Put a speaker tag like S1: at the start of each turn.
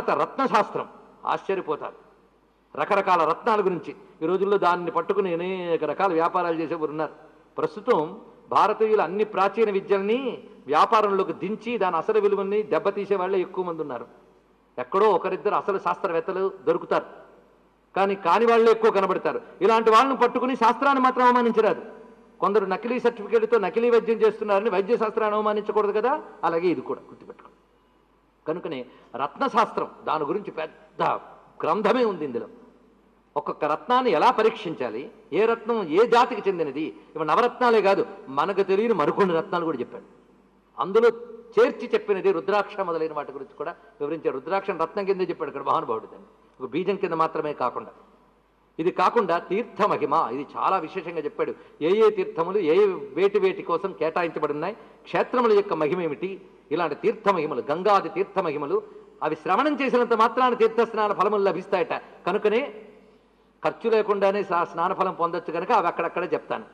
S1: తర్వాత రత్నశాస్త్రం. ఆశ్చర్యపోతారు. రకరకాల రత్నాల గురించి. ఈ రోజుల్లో దాన్ని పట్టుకుని అనేక రకాల వ్యాపారాలు చేసేవారు ఉన్నారు ప్రస్తుతం భారతీయులు అన్ని ప్రాచీన విద్యల్ని వ్యాపారంలోకి దించి దాని అసలు విలువని దెబ్బతీసే వాళ్ళే ఎక్కువ మంది ఉన్నారు. ఎక్కడో ఒకరిద్దరు అసలు శాస్త్రవేత్తలు దొరుకుతారు. కానీ కాని వాళ్ళే ఎక్కువ కనబడతారు. ఇలాంటి వాళ్ళని పట్టుకుని శాస్త్రాన్ని మాత్రం అవమానించరాదు. కొందరు నకిలీ సర్టిఫికేట్తో నకిలీ వైద్యం చేస్తున్నారని వైద్య శాస్త్రాన్ని అవమానించకూడదు కదా? అలాగే ఇది కూడా గుర్తుపెట్టుకోండి. కనుకనే రత్నశాస్త్రం దాని గురించి పెద్ద గ్రంథమే ఉంది ఇందులో. ఒక్కొక్క రత్నాన్ని ఎలా పరీక్షించాలి? ఏ రత్నం ఏ జాతికి చెందినది? ఇవి నవరత్నాలే కాదు మనకు తెలియని మరికొన్ని రత్నాలు కూడా చెప్పాడు. అందులో చేర్చి చెప్పినది రుద్రాక్ష మొదలైన వాటి గురించి కూడా వివరించాడు. రుద్రాక్ష రత్నం కిందే చెప్పాడు ఇక్కడ మహానుభావుడు దాన్ని. ఒక బీజం కింద మాత్రమే కాకుండా. ఇది కాకుండా తీర్థ మహిమ ఇది చాలా విశేషంగా చెప్పాడు. ఏ ఏ తీర్థములు ఏ ఏ వేటి వేటి కోసం కేటాయించబడి ఉన్నాయి క్షేత్రముల యొక్క మహిమ ఏమిటి ఇలాంటి తీర్థమహిమలు గంగాది తీర్థమహిమలు అవి శ్రవణం చేసినంత మాత్రాన తీర్థ స్నాన ఫలములు లభిస్తాయట. కనుకనే ఖర్చు లేకుండానే స్నానఫలం స్నాన ఫలం పొందొచ్చు కనుక అవి అక్కడక్కడే చెప్తాను.